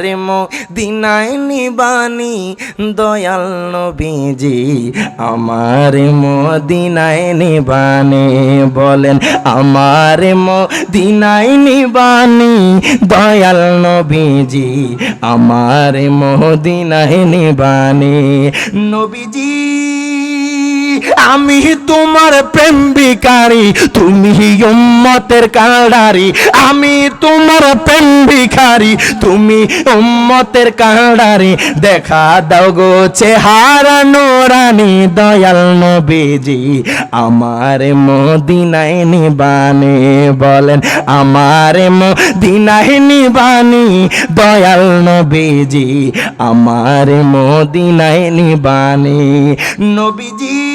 রে দিনাই নিবানি দয়াল নবীজি, আমার মদিনায় নিবানি বলেন, আমার মদিনায় নিবানি দয়াল নবীজি, আমার মদিনায় নিবানি নবীজি। আমি তোমার প্রেম ভিখারি তুমি উম্মতের কাড়ারি আমি তোমার প্রেম ভিখারি তুমি উম্মতের কাড়ারি দেখা দাও গো চেহারা নোরানি দয়াল নবীজি, আমার মদিনায় নিবানে বলেন, আমার মদিনায় নিবানি দয়াল নবীজি, আমার মদিনায় নিবানি নবীজি।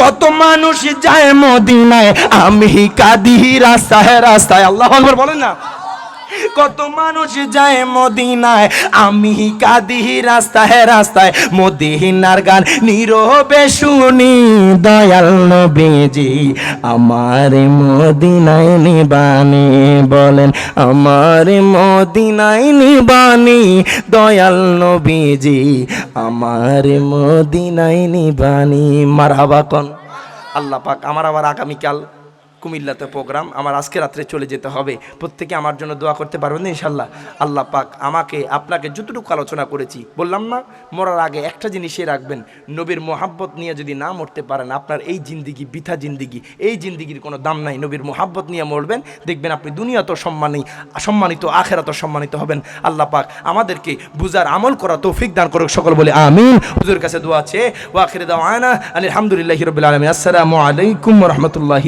কত মানুষ যায় মদিনায়? আমি কাঁদি রাস্তায় রাস্তায়। আল্লাহ বলেন না? কত মানুষ যায় মদিনায়। আমি কাঁদি রাস্তায় রাস্তায় মদিনার গান নীরবে শুনি। দয়াল নবীজি আমার মদিনায় নিবানি বলেন, আমার মদিনায় নিবানি। দয়াল নবীজি আমার মদিনায় নিবানি। মারহাবা কন। আল্লাহ পাক আমার আবার আগামীকাল কুমিল্লাতে প্রোগ্রাম আমার আজকে রাত্রে চলে যেতে হবে। প্রত্যেকে আমার জন্য দোয়া করতে পারবেন ইনশাল্লাহ আল্লাহ পাক আমাকে, আপনাকে যতটুকু আলোচনা করেছি, বললাম না, মরার আগে একটা জিনিসই রাখবেন, নবীর মোহাব্বত নিয়ে যদি না মরতে পারেন, আপনার এই জিন্দিগি বৃথা জিন্দিগি, এই জিন্দিগির কোনো দাম নাই, নবীর মোহাব্বত নিয়ে মরবেন, দেখবেন আপনি দুনিয়া তো সম্মানী, সম্মানিত, আখেরা তো সম্মানিত হবেন। আল্লাহ পাক আমাদেরকে বুজার আমল করা তৌফিক দান করুক, সকল বলে আমিন। হুজুর কাছে দোয়া আছে ওয়াখির দাওয়ানা, আলহামদুলিল্লাহি রাব্বিল আলামিন। আসসালামু আলাইকুম রাহমাতুল্লাহি